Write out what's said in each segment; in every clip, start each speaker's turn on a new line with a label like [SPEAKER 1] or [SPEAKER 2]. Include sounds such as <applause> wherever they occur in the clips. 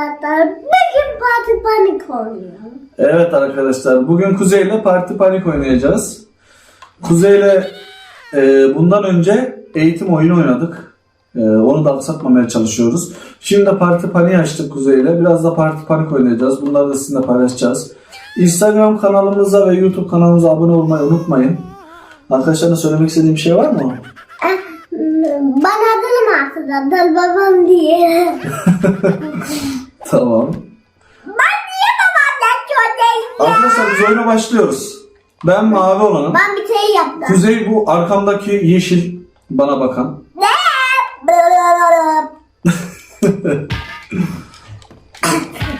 [SPEAKER 1] arkadaşlar. Bugün parti panik oynuyorum.
[SPEAKER 2] Evet arkadaşlar bugün Kuzey ile Parti Panik oynayacağız. Kuzey ile e, bundan önce eğitim oyunu oynadık. E, onu da aksatmamaya çalışıyoruz. Şimdi de Parti Panik açtık Kuzey ile. Biraz da Parti Panik oynayacağız. Bunları da sizinle paylaşacağız. Instagram kanalımıza ve YouTube kanalımıza abone olmayı unutmayın. Arkadaşlarına söylemek istediğim bir şey var mı?
[SPEAKER 1] Eh, Bana adını mı hatırladın babam diye. <laughs>
[SPEAKER 2] Tamam.
[SPEAKER 1] Ben niye babamdan çok
[SPEAKER 2] Arkadaşlar biz oyuna başlıyoruz. Ben mavi olanım.
[SPEAKER 1] Ben bir şey yaptım.
[SPEAKER 2] Kuzey bu arkamdaki yeşil bana bakan.
[SPEAKER 1] Ne?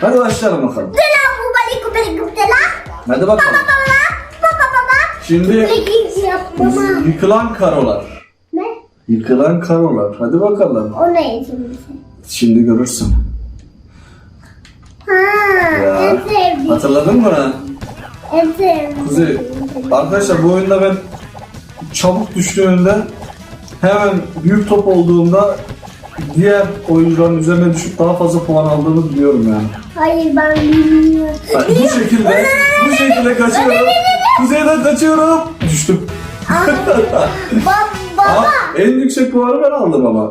[SPEAKER 2] Hadi başlayalım bakalım.
[SPEAKER 1] Dıla bu bali kubali kubdela.
[SPEAKER 2] Hadi bakalım.
[SPEAKER 1] Baba baba baba.
[SPEAKER 2] Şimdi
[SPEAKER 1] Peki yapmama.
[SPEAKER 2] yıkılan karolar.
[SPEAKER 1] Ne?
[SPEAKER 2] Yıkılan karolar. Hadi bakalım.
[SPEAKER 1] O ne şimdi?
[SPEAKER 2] Şimdi görürsün.
[SPEAKER 1] Ha,
[SPEAKER 2] Ya.
[SPEAKER 1] en sevdiğim.
[SPEAKER 2] Hatırladın mı?
[SPEAKER 1] En sevdiğim.
[SPEAKER 2] Kuzey. Arkadaşlar bu oyunda ben çabuk düştüğümde hemen büyük top olduğunda diğer oyuncuların üzerine düşüp daha fazla puan aldığını biliyorum yani.
[SPEAKER 1] Hayır ben bilmiyorum.
[SPEAKER 2] Bak, bu şekilde bu şekilde kaçıyorum. Kuzeyden kaçıyorum. Düştüm. <laughs>
[SPEAKER 1] Ba baba.
[SPEAKER 2] Aa, en yüksek puanı ben aldım ama.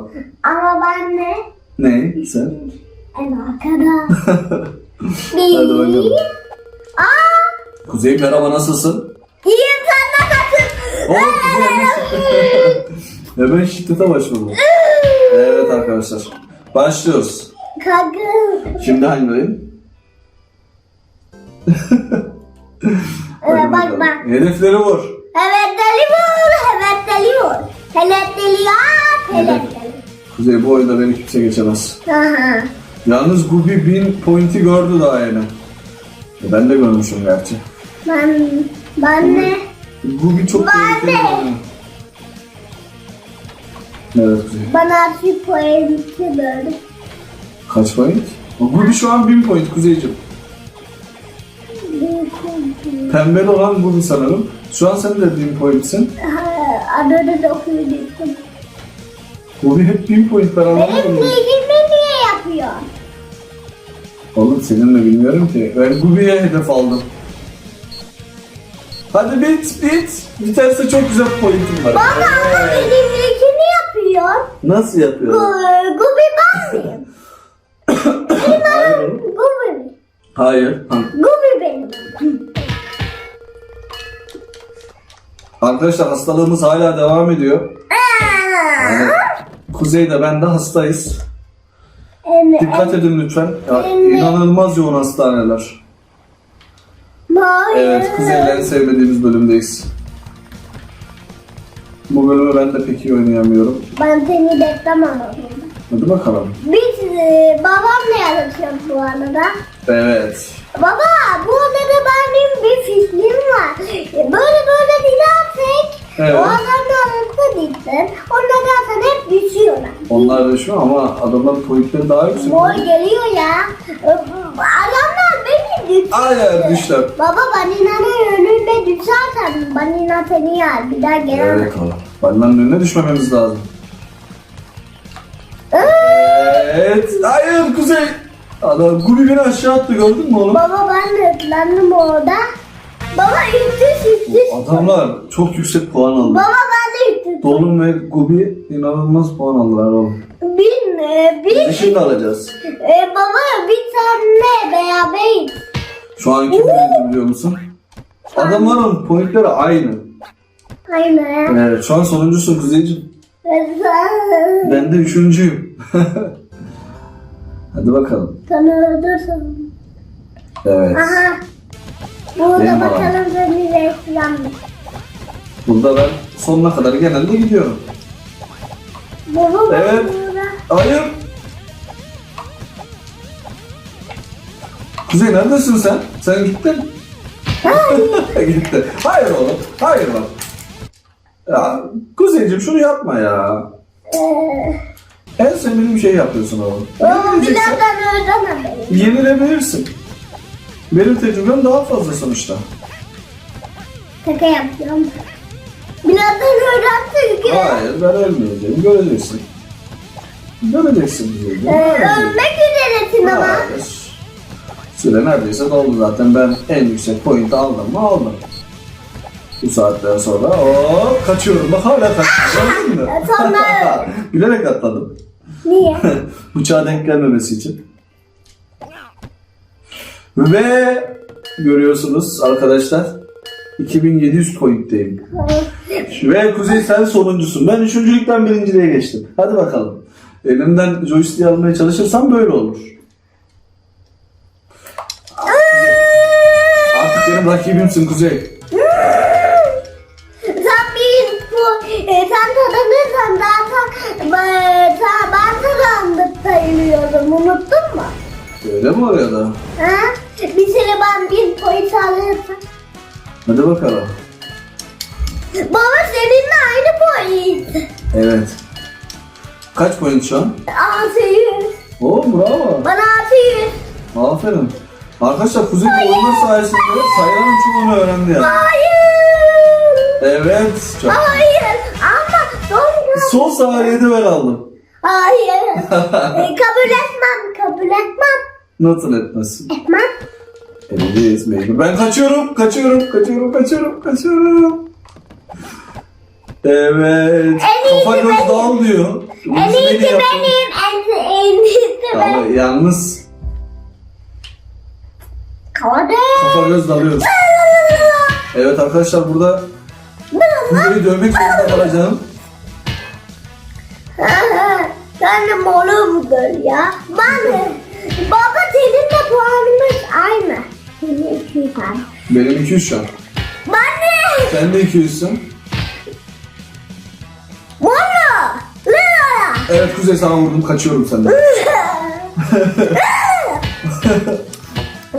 [SPEAKER 1] Ama ben ne?
[SPEAKER 2] Ne? Sen?
[SPEAKER 1] En arkada. <laughs>
[SPEAKER 2] Hadi bakalım.
[SPEAKER 1] Aa,
[SPEAKER 2] Kuzey merhaba nasılsın?
[SPEAKER 1] iyiyim sen kaçın.
[SPEAKER 2] Oo, Kuzey? Hemen şiddete başladım. Evet arkadaşlar. Başlıyoruz.
[SPEAKER 1] Kanka.
[SPEAKER 2] Şimdi hangi? <laughs> Hadi
[SPEAKER 1] Ee, bak bak.
[SPEAKER 2] Hedefleri vur.
[SPEAKER 1] Evet deli vur. Evet deli vur. Hele deli. Hele
[SPEAKER 2] Evet.
[SPEAKER 1] deli.
[SPEAKER 2] Kuzey bu oyunda beni kimse geçemez.
[SPEAKER 1] Aha.
[SPEAKER 2] Yalnız Gubi 1000 pointi gördü daha yeni. E, Ben de görmüşüm gerçi.
[SPEAKER 1] Ben, ben ne?
[SPEAKER 2] Gubi çok
[SPEAKER 1] Ben
[SPEAKER 2] tehlikeli
[SPEAKER 1] de.
[SPEAKER 2] Evet Kuzey.
[SPEAKER 1] Bana bir poemti böyle.
[SPEAKER 2] Kaç point? Gubi şu an 1000 point Kuzeyciğim.
[SPEAKER 1] Bir kutu.
[SPEAKER 2] Pembeli olan Gubi sanırım. Şu an sen de 1000 pointsin.
[SPEAKER 1] Ha, Adını da okuyacaktım.
[SPEAKER 2] Gubi hep 1000 point ben
[SPEAKER 1] Benim
[SPEAKER 2] anlamadım.
[SPEAKER 1] Yapıyor?
[SPEAKER 2] Oğlum seninle bilmiyorum ki. Ben Gubi'ye hedef aldım. Hadi bit bit. Biterse çok güzel pointim var.
[SPEAKER 1] Baba ama bilgimi yapıyor.
[SPEAKER 2] Nasıl yapıyor?
[SPEAKER 1] Gu- Gubi ben miyim? <coughs>
[SPEAKER 2] Hayır.
[SPEAKER 1] Gubi mi?
[SPEAKER 2] Hayır. Ha.
[SPEAKER 1] Gubi benim.
[SPEAKER 2] Arkadaşlar hastalığımız hala devam ediyor. Yani Kuzey de ben de hastayız. Dikkat edin lütfen. Ya, inanılmaz yoğun hastaneler. Evet, Kuzey'le en sevmediğimiz bölümdeyiz. Bu bölümü ben de pek iyi oynayamıyorum.
[SPEAKER 1] Ben seni beklemem.
[SPEAKER 2] Hadi bakalım.
[SPEAKER 1] Biz e, babamla yarışıyoruz bu arada.
[SPEAKER 2] Evet.
[SPEAKER 1] Baba bu odada benim bir fikrim var. Böyle böyle dilersek
[SPEAKER 2] Evet.
[SPEAKER 1] o adamla arasında gitsin. Onlar zaten hep düşüyorlar.
[SPEAKER 2] Onlar şu ama adamların pointleri daha yüksek.
[SPEAKER 1] Boy geliyor ya. Adamlar beni düşürdü.
[SPEAKER 2] Aynen düşler.
[SPEAKER 1] Baba balinanın önünde düşersen balina seni yer. Bir daha gelemez.
[SPEAKER 2] Evet oğlum. Balonun önüne düşmememiz lazım. Evet. Hayır Kuzey. Adam beni aşağı attı gördün mü oğlum?
[SPEAKER 1] Baba ben de ıtlandım orada. Baba üstüş üstüş.
[SPEAKER 2] Adamlar çok yüksek puan aldı.
[SPEAKER 1] Baba ben de üstüş.
[SPEAKER 2] Dolun ve Gubi inanılmaz puan aldılar oğlum.
[SPEAKER 1] Bin, e,
[SPEAKER 2] Biz
[SPEAKER 1] bin.
[SPEAKER 2] şimdi alacağız.
[SPEAKER 1] E, baba bir tane beraberiz.
[SPEAKER 2] Şu an kim birinci biliyor musun? Adamların pointleri aynı.
[SPEAKER 1] Aynen.
[SPEAKER 2] Evet şu an sonuncusun Kuzeyciğim. Ben de üçüncüyüm. <laughs> Hadi bakalım.
[SPEAKER 1] Tanıdırsın.
[SPEAKER 2] Evet.
[SPEAKER 1] Aha. Burada
[SPEAKER 2] Benim
[SPEAKER 1] bakalım seni reklam.
[SPEAKER 2] Burada ben sonuna kadar genelde gidiyorum.
[SPEAKER 1] Baba
[SPEAKER 2] Evet.
[SPEAKER 1] burada.
[SPEAKER 2] Hayır. Kuzey neredesin sen? Sen gittin. <laughs> Gitti. Hayır oğlum. Hayır bak. Ya Kuzeyciğim şunu yapma ya.
[SPEAKER 1] Ee,
[SPEAKER 2] En sevmediğim şeyi yapıyorsun oğlum.
[SPEAKER 1] baba
[SPEAKER 2] Yenileceksen
[SPEAKER 1] birazdan öğrenemem.
[SPEAKER 2] yenilebilirsin. Benim tecrübem daha fazla sonuçta.
[SPEAKER 1] Şaka yapıyorum. Birazdan öğrensin ki.
[SPEAKER 2] Hayır ben ölmeyeceğim. Göreceksin. Göreceksin.
[SPEAKER 1] Ee, ölmek üzeresin ama.
[SPEAKER 2] Hayır. Süre neredeyse doldu zaten. Ben en yüksek point aldım mı aldım. Bu saatten sonra hop kaçıyorum. Bak hala kaçıyorum. <laughs>
[SPEAKER 1] Sonra- <laughs>
[SPEAKER 2] Bilerek atladım.
[SPEAKER 1] Niye? <laughs>
[SPEAKER 2] Bıçağa denk gelmemesi için. Ve görüyorsunuz arkadaşlar 2700 pointteyim. Ve Kuzey sen sonuncusun. Ben üçüncülükten birinciliğe geçtim. Hadi bakalım. Elimden joystick almaya çalışırsam böyle olur. Artık benim rakibimsin Kuzey.
[SPEAKER 1] sen bir bu e, sen kazanırsan zaten e, sen, ben kazandık unuttun mu?
[SPEAKER 2] Öyle mi oraya da?
[SPEAKER 1] Ha? Sene ben bir point alırsam.
[SPEAKER 2] Hadi bakalım.
[SPEAKER 1] Baba seninle aynı point.
[SPEAKER 2] Evet. Kaç point şu an?
[SPEAKER 1] 600.
[SPEAKER 2] Oo bravo.
[SPEAKER 1] Bana 600.
[SPEAKER 2] Aferin. Arkadaşlar Kuzey bu oyunlar sayesinde sayıların çoğunu öğrendi yani.
[SPEAKER 1] Hayır.
[SPEAKER 2] Evet. Çok.
[SPEAKER 1] Hayır. Ama sonra.
[SPEAKER 2] Son saniyede ben aldım.
[SPEAKER 1] Hayır. <laughs> E, kabul etmem. Kabul etmem.
[SPEAKER 2] Nasıl etmesin?
[SPEAKER 1] Etmem.
[SPEAKER 2] Elini ezmeyin. Ben kaçıyorum, kaçıyorum, kaçıyorum, kaçıyorum, kaçıyorum. Evet. Kafa göz
[SPEAKER 1] benim.
[SPEAKER 2] dağıl diyor.
[SPEAKER 1] En iyisi benim. En, en iyisi
[SPEAKER 2] Ama
[SPEAKER 1] benim.
[SPEAKER 2] yalnız
[SPEAKER 1] Kavada.
[SPEAKER 2] kafa göz dalıyoruz. Evet arkadaşlar burada Kuzey'i dövmek zorunda kalacağım.
[SPEAKER 1] Sen de moru ya? Ben de. Puanımız aynı. Senin 200 tane.
[SPEAKER 2] Benim 200 şu an.
[SPEAKER 1] Ben de.
[SPEAKER 2] Sen de 200'sün.
[SPEAKER 1] Moru. Lala.
[SPEAKER 2] Evet Kuzey sana vurdum, kaçıyorum senden. <laughs>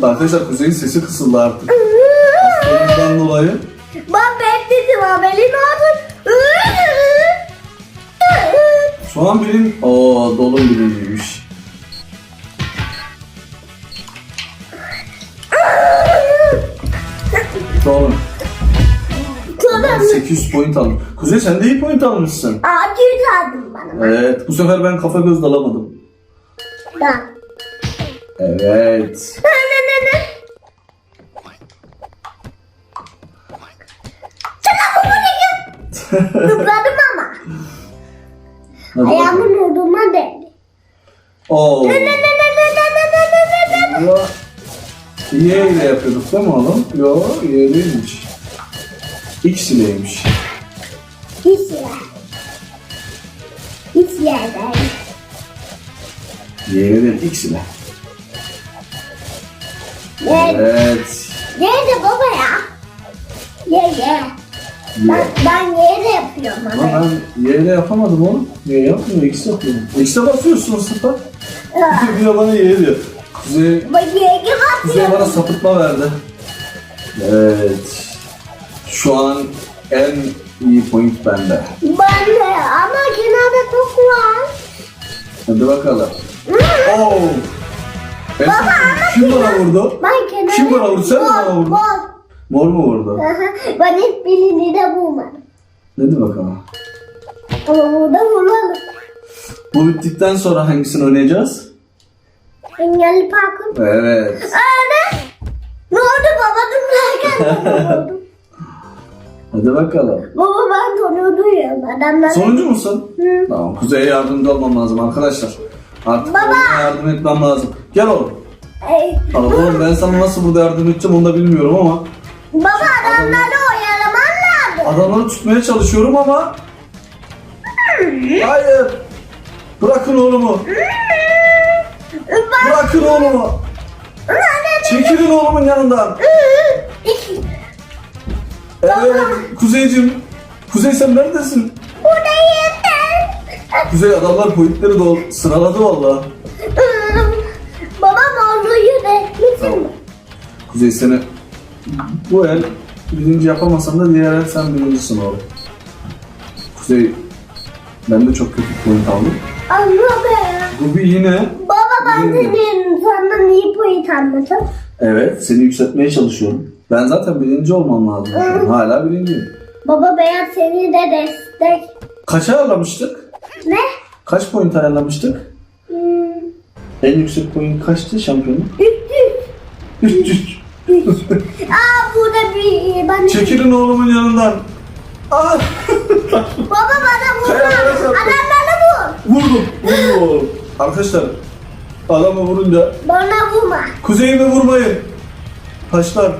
[SPEAKER 2] Arkadaşlar Kuzey'in sesi kısıldı artık. Ondan dolayı.
[SPEAKER 1] Ben bekledim haberin olsun.
[SPEAKER 2] Şu an benim... Oo dolum birinciymiş. Point aldım. Kuzey sen de iyi point almışsın.
[SPEAKER 1] 600 aldım bana.
[SPEAKER 2] Evet bu sefer ben kafa göz dalamadım.
[SPEAKER 1] Ben.
[SPEAKER 2] Evet.
[SPEAKER 1] Ne ne ne ne? Sana bu bunu Zıpladım ama. <laughs>
[SPEAKER 2] Hadi bakalım.
[SPEAKER 1] Ayağımın ucuna değdi.
[SPEAKER 2] Oo.
[SPEAKER 1] Ne ne ne ne ne ne ne ne ne ne
[SPEAKER 2] Ya, Y ile yapıyorduk değil mi oğlum? Yo Y değilmiş. X ileymiş.
[SPEAKER 1] Hiç yer. Hiç yerden.
[SPEAKER 2] Y ile değil X ile.
[SPEAKER 1] Yer.
[SPEAKER 2] Evet.
[SPEAKER 1] Nerede baba ya? Ye ye.
[SPEAKER 2] Y.
[SPEAKER 1] Ben, ben yere yapıyorum
[SPEAKER 2] Ama
[SPEAKER 1] ama.
[SPEAKER 2] ben Y ile yapamadım oğlum. Y yapmıyor, X yapıyorum. X'e basıyorsun sıfır. Bir de bana Y diyor. Kuzey,
[SPEAKER 1] Bak yere
[SPEAKER 2] Kuzey bana
[SPEAKER 1] basıyorum.
[SPEAKER 2] sapıtma verdi. Evet. Şu an en iyi point bende.
[SPEAKER 1] Ben de ama kenarda çok var.
[SPEAKER 2] Hadi bakalım. Oo. Ben-
[SPEAKER 1] Baba, ama
[SPEAKER 2] Kim bana vurdu?
[SPEAKER 1] Ben kenarda...
[SPEAKER 2] Kim bana vurdu? Sen mi bana vurdun?
[SPEAKER 1] Mor.
[SPEAKER 2] Mor mu vurdu?
[SPEAKER 1] Aha, ben hiç birini de bulmadım.
[SPEAKER 2] Hadi bakalım.
[SPEAKER 1] Ama burada bulalım.
[SPEAKER 2] Bu bittikten sonra hangisini oynayacağız?
[SPEAKER 1] Engelli parkur.
[SPEAKER 2] Evet.
[SPEAKER 1] Öyle. Ne oldu baba dururken
[SPEAKER 2] Hadi bakalım.
[SPEAKER 1] Baba ben duyuyorum. Adamlar...
[SPEAKER 2] Sonuncu musun?
[SPEAKER 1] Hı.
[SPEAKER 2] Tamam. Kuzey'e yardımcı olmam lazım arkadaşlar. Artık
[SPEAKER 1] Baba.
[SPEAKER 2] yardım etmem lazım. Gel oğlum.
[SPEAKER 1] Ey,
[SPEAKER 2] Al oğlum ben sana nasıl burada yardım edeceğim onu da bilmiyorum ama
[SPEAKER 1] baba adamları oyalaman lazım.
[SPEAKER 2] adamları tutmaya çalışıyorum ama Hayır. Bırakın oğlumu. Bırakın oğlumu. Çekilin oğlumun yanından. Evet. Kuzeycim. Kuzey sen neredesin?
[SPEAKER 1] Bu da yeter.
[SPEAKER 2] Kuzey adamlar pointleri dol sıraladı valla.
[SPEAKER 1] Babam orduyu resmisin mi?
[SPEAKER 2] Kuzey seni bu el birinci yapamasan da diğer el sen birincisin oğlum. Kuzey ben de çok kötü point aldım.
[SPEAKER 1] Anladım.
[SPEAKER 2] Bu bir yine
[SPEAKER 1] Baba ben
[SPEAKER 2] Hmm.
[SPEAKER 1] senin senden iyi point anladım.
[SPEAKER 2] evet seni yükseltmeye çalışıyorum. Ben zaten birinci olmam lazım. şu an. Hala birinciyim.
[SPEAKER 1] Baba beyaz seni de destek.
[SPEAKER 2] Kaça ayarlamıştık?
[SPEAKER 1] Ne?
[SPEAKER 2] Kaç point ayarlamıştık?
[SPEAKER 1] Hmm,
[SPEAKER 2] En yüksek point kaçtı şampiyonun?
[SPEAKER 1] 300.
[SPEAKER 2] 300.
[SPEAKER 1] Aa burada bir ben
[SPEAKER 2] Çekilin oğlumun yanından. Ah!
[SPEAKER 1] Baba bana vurma.
[SPEAKER 2] Bana yaptın.
[SPEAKER 1] Adam bana vur.
[SPEAKER 2] Vurdum. Vurdum oğlum. Arkadaşlar adamı vurunca
[SPEAKER 1] Bana vurma.
[SPEAKER 2] Kuzey'imi vurmayın. Taşlar.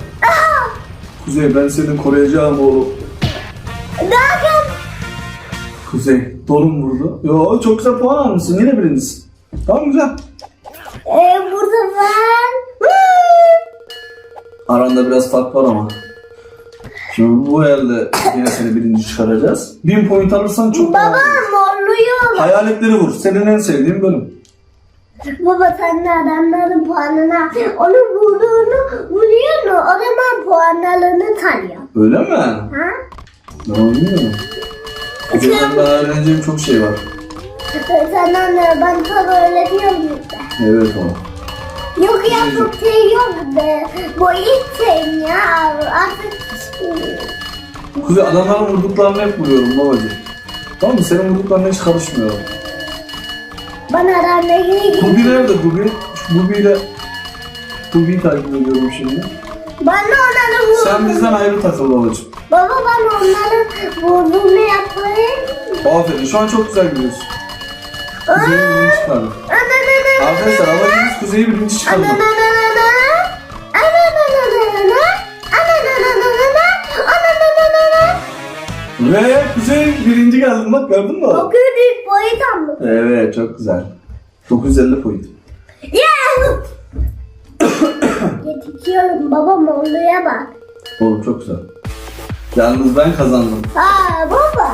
[SPEAKER 2] Kuzey ben seni koruyacağım oğlum.
[SPEAKER 1] Bakın.
[SPEAKER 2] Kuzey dolum vurdu. Yo çok güzel puan almışsın. Yine birincisin. Tamam güzel.
[SPEAKER 1] Ee, burada ben.
[SPEAKER 2] Aranda biraz fark var ama. Şimdi bu elde yine seni birinci çıkaracağız. 1000 point alırsan çok daha
[SPEAKER 1] Baba morluyor.
[SPEAKER 2] Hayaletleri vur. Senin en sevdiğin bölüm.
[SPEAKER 1] Sen de adamların puanını al. Onu vurduğunu vuruyor mu? O zaman puanlarını tanıyor.
[SPEAKER 2] Öyle mi?
[SPEAKER 1] Ha?
[SPEAKER 2] Ben onu bilmiyorum. Kuzey'den daha öğreneceğim çok şey var.
[SPEAKER 1] Sen anne ben sana öğretiyorum işte.
[SPEAKER 2] Evet o.
[SPEAKER 1] Yok yaptık şey yok be. Bu ilk şeyim ya. Artık
[SPEAKER 2] Kuzey adamların vurduklarını hep vuruyorum babacığım. Tamam mı? Senin vurduklarına hiç karışmıyorum.
[SPEAKER 1] Bana adamları
[SPEAKER 2] Bubi nerede Bubi? Bubi ile Bubi'yi takip ediyorum şimdi.
[SPEAKER 1] Bana onları vurdum.
[SPEAKER 2] Sen bizden ayrı takıl babacığım.
[SPEAKER 1] Baba ben onları vurduğunu yapayım.
[SPEAKER 2] Aferin. Şu an çok güzel gidiyorsun. Kuzey'i birinci.
[SPEAKER 1] Ananana.
[SPEAKER 2] Arkadaşlar amacımız Kuzey'i birinci.
[SPEAKER 1] Ananana.
[SPEAKER 2] Ve Kuzey birinci geldi bak gördün mü?
[SPEAKER 1] Almış.
[SPEAKER 2] Evet çok güzel. 950 point.
[SPEAKER 1] Yeah! Yetişiyorum babam oluya bak.
[SPEAKER 2] Oğlum çok güzel. Yalnız ben kazandım.
[SPEAKER 1] Aa baba.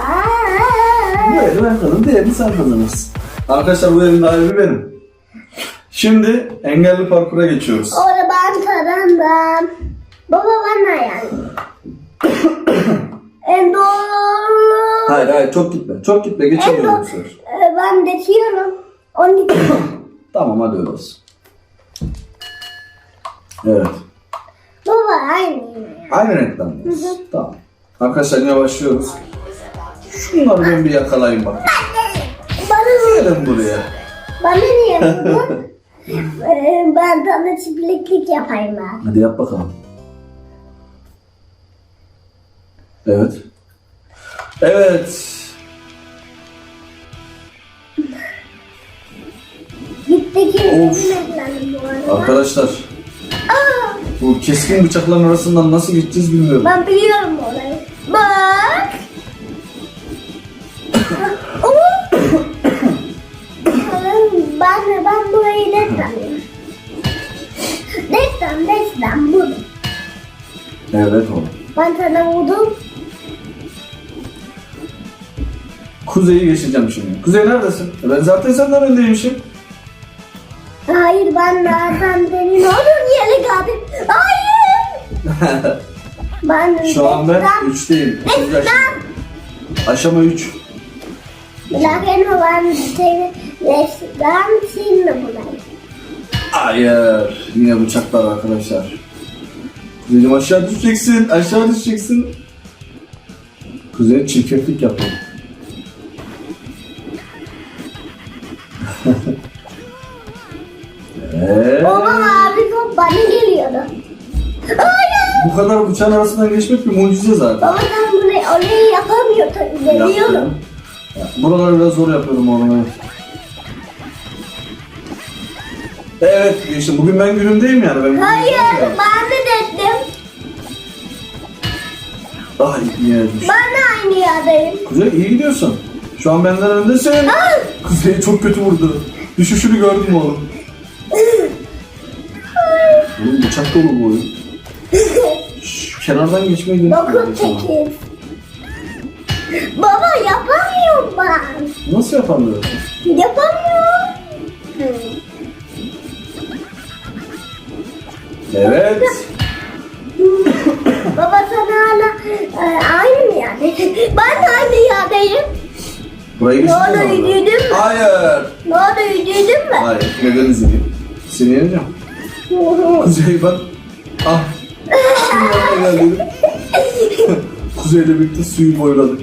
[SPEAKER 2] Bu eli ben kazandım, diğerini sen kazanırsın. Arkadaşlar bu elin galibi benim. Şimdi engelli parkura geçiyoruz.
[SPEAKER 1] Orada ben kazandım. Baba bana yani. <coughs> en doğru.
[SPEAKER 2] Hayır hayır çok gitme. Çok gitme geçemiyorum bu sefer.
[SPEAKER 1] Ee, Ben geçiyorum. 12. <coughs>
[SPEAKER 2] Tamam hadi öyle olsun. Evet.
[SPEAKER 1] baba aynı.
[SPEAKER 2] Aynı renkten miyiz? Tamam. Arkadaşlar yine başlıyoruz. Şunları ben bir yakalayayım bak.
[SPEAKER 1] Bana
[SPEAKER 2] Gelin buraya.
[SPEAKER 1] Bana niye vurdun? <laughs> Ee, ben sana çiftliklik yapayım ben.
[SPEAKER 2] Hadi yap bakalım. Evet. Evet. Of. Arkadaşlar
[SPEAKER 1] Aa,
[SPEAKER 2] bu keskin bıçakların arasından nasıl gideceğiz bilmiyorum.
[SPEAKER 1] ben biliyorum orayı. Bak. Oo. ben ben burayı destem. Destem destem buldum.
[SPEAKER 2] Evet oğlum.
[SPEAKER 1] Ben sana vurdum.
[SPEAKER 2] Kuzey'i geçeceğim şimdi. Kuzey neredesin? E Ben zaten senden öndeymişim.
[SPEAKER 1] Hayır ben zaten senin oğlum yeri kaldım. Hayır. <laughs> Ben
[SPEAKER 2] Şu an ben
[SPEAKER 1] destem-
[SPEAKER 2] 3'teyim. Üçüncü
[SPEAKER 1] Destem.
[SPEAKER 2] aşama. Aşama 3.
[SPEAKER 1] Lakin ben seni destem şimdi bulayım.
[SPEAKER 2] Hayır. Yine bıçaklar arkadaşlar. Kuzey'cim aşağı düşeceksin. Aşağı düşeceksin. Kuzey çirkeflik yapıyor. Bu kadar bıçağın arasından geçmek bir mucize zaten.
[SPEAKER 1] Baba sen bunu orayı yapamıyorsun. Geliyorum.
[SPEAKER 2] Yapıyorum. Ya, Buraları biraz zor yapıyorum oğlum evet. Evet işte bugün ben günümdeyim yani. Ben
[SPEAKER 1] Hayır
[SPEAKER 2] günümdeyim
[SPEAKER 1] ben de dedim.
[SPEAKER 2] Daha iyi yere düştüm.
[SPEAKER 1] Ben de aynı yerdeyim.
[SPEAKER 2] Kuzey iyi gidiyorsun. Şu an benden öndesin.
[SPEAKER 1] Ay.
[SPEAKER 2] Kuzey çok kötü vurdu. Düşüşünü gördün mü oğlum? Oğlum bıçak dolu bu oyun. Kenardan geçmeyi denedim.
[SPEAKER 1] Dokuz sekiz. Baba yapamıyorum ben.
[SPEAKER 2] Nasıl yapamıyorsun?
[SPEAKER 1] Yapamıyorum.
[SPEAKER 2] Evet. <laughs>
[SPEAKER 1] Baba sana hala e, aynı mı yerde? Ben de aynı yerdeyim.
[SPEAKER 2] Burayı
[SPEAKER 1] Ne
[SPEAKER 2] geçtin
[SPEAKER 1] oldu, yürüdün mü?
[SPEAKER 2] Hayır.
[SPEAKER 1] Ne oldu üzüldün mü?
[SPEAKER 2] Hayır. Neden izleyeyim? Seni yeneceğim. <laughs> Kuzey bak. Ah. Yanına geldim. <laughs> Kuzey'le birlikte suyu boyladık.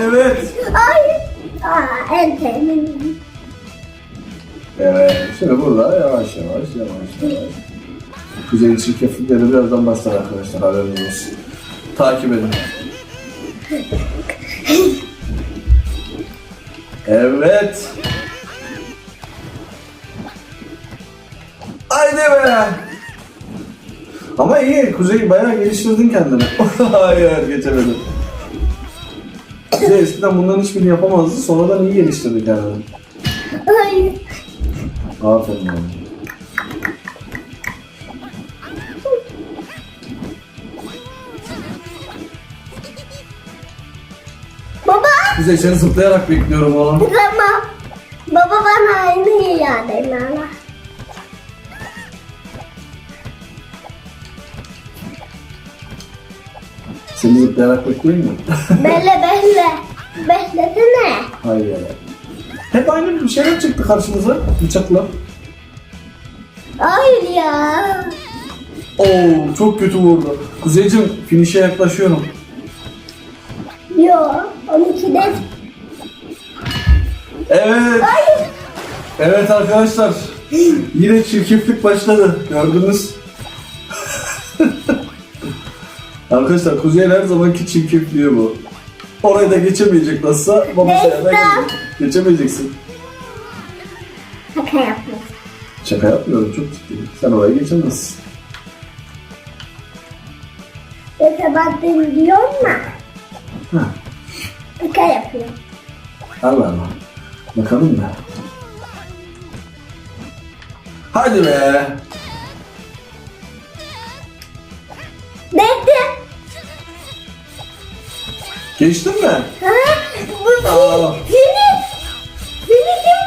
[SPEAKER 2] Evet.
[SPEAKER 1] Ay. Aa, en sevdiğim.
[SPEAKER 2] Evet. Şimdi burada yavaş yavaş yavaş yavaş. Kuzey'in çirkeflikleri birazdan başlar arkadaşlar haberiniz olsun. Takip edin. Evet. Haydi be. Ama iyi. Kuzey bayağı geliştirdin kendini. <laughs> Hayır geçemedim. Kuzey eskiden bunların hiçbirini yapamazdı. Sonradan iyi geliştirdi kendini.
[SPEAKER 1] Ay.
[SPEAKER 2] Aferin oğlum.
[SPEAKER 1] Baba.
[SPEAKER 2] Kuzey seni zıplayarak bekliyorum oğlum.
[SPEAKER 1] Tamam. Baba bana aynı yerdeyim hala.
[SPEAKER 2] Zıplayarak bekleyeyim mi?
[SPEAKER 1] Belle belle. Beklesene.
[SPEAKER 2] Hayır. Hep aynı bir şeyler çıktı karşımıza. Bıçakla.
[SPEAKER 1] Hayır ya.
[SPEAKER 2] Oo çok kötü vurdu. Kuzeycim finish'e yaklaşıyorum.
[SPEAKER 1] Yo. Onunki de.
[SPEAKER 2] Evet.
[SPEAKER 1] Hayır.
[SPEAKER 2] Evet arkadaşlar. Yine çirkeflik başladı. Gördünüz. Arkadaşlar Kuzey'in her zamanki çirkefliği bu. Orayı da geçemeyecek nasılsa babası
[SPEAKER 1] Neyse.
[SPEAKER 2] yerden Geçemeyeceksin.
[SPEAKER 1] Şaka yapma.
[SPEAKER 2] Şaka yapmıyorum çok ciddiyim. Sen orayı geçemezsin.
[SPEAKER 1] Yoksa baktın diyor mu?
[SPEAKER 2] Ha.
[SPEAKER 1] Şaka yapıyor.
[SPEAKER 2] Allah Allah. Bakalım da. Hadi be. Geçtin mi?
[SPEAKER 1] Ha? Bu
[SPEAKER 2] Aa.
[SPEAKER 1] Seni. Seni kim?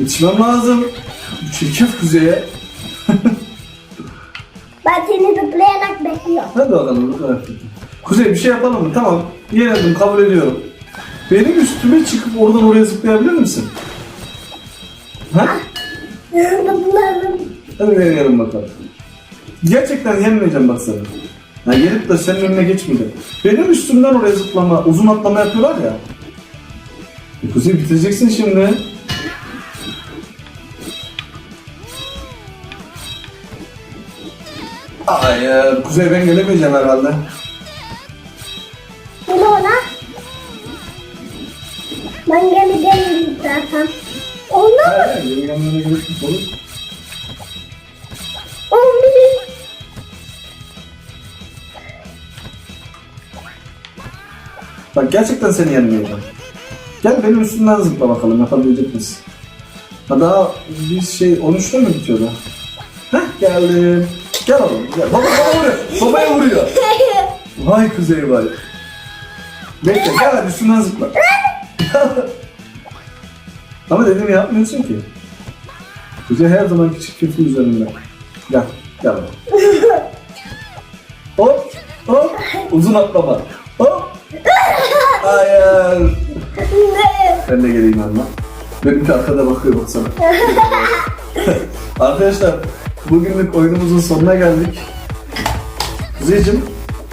[SPEAKER 2] Yetişmem lazım. Çirkef kuzeye. <laughs>
[SPEAKER 1] Ben seni zıplayarak bekliyorum.
[SPEAKER 2] Hadi bakalım. evet. Kuzey bir şey yapalım mı? Tamam. Yenildim kabul ediyorum. Benim üstüme çıkıp oradan oraya zıplayabilir misin? Ha?
[SPEAKER 1] Zıplarım.
[SPEAKER 2] Hadi deneyelim bakalım. Gerçekten yenmeyeceğim bak seni. Ha, gelip de senin önüne geçmeyeceğim. Benim üstümden oraya zıplama, uzun atlama yapıyorlar ya. E, Kuzey bitireceksin şimdi. Hayır, Kuzey ben gelemeyeceğim herhalde.
[SPEAKER 1] Ne ona? Ben gelirim zaten. Olmaz mı?
[SPEAKER 2] Hayır, gerek yok olur.
[SPEAKER 1] Olmuyor.
[SPEAKER 2] Bak gerçekten seni yenmeyeceğim. Gel benim üstümden zıpla bakalım yapabilecek misin? Ha daha bir şey 13'te mi bitiyordu? Heh geldim. Gel oğlum gel. Baba baba vuruyor. Babaya vuruyor. <laughs> Vay kuzey vay. Bekle gel hadi üstünden zıpla. <laughs> Ama dediğimi yapmıyorsun ki. Kuzey her zamanki çirkefliği üzerinde. Gel. Gel oğlum. Hop. Hop. Uzun atlama. Hop. Hayır. Ben de geleyim yanına. Benimki arkada bakıyor baksana. <laughs> Arkadaşlar bugünlük oyunumuzun sonuna geldik. Kuzeycim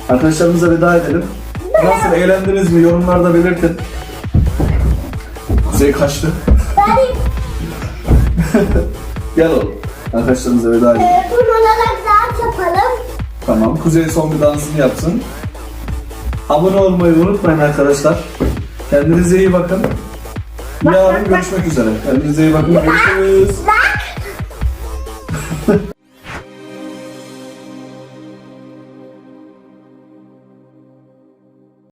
[SPEAKER 2] arkadaşlarımıza veda edelim. Nasıl eğlendiniz mi yorumlarda belirtin. Kuzey kaçtı. <laughs> Gel oğlum. Arkadaşlarımıza veda edelim.
[SPEAKER 1] e, bunu olarak daha yapalım.
[SPEAKER 2] Tamam. Kuzey son bir dansını yapsın. Abone olmayı unutmayın arkadaşlar. Kendinize iyi bakın. Yarın görüşmek üzere. Kendinize iyi bakın. Görüşürüz.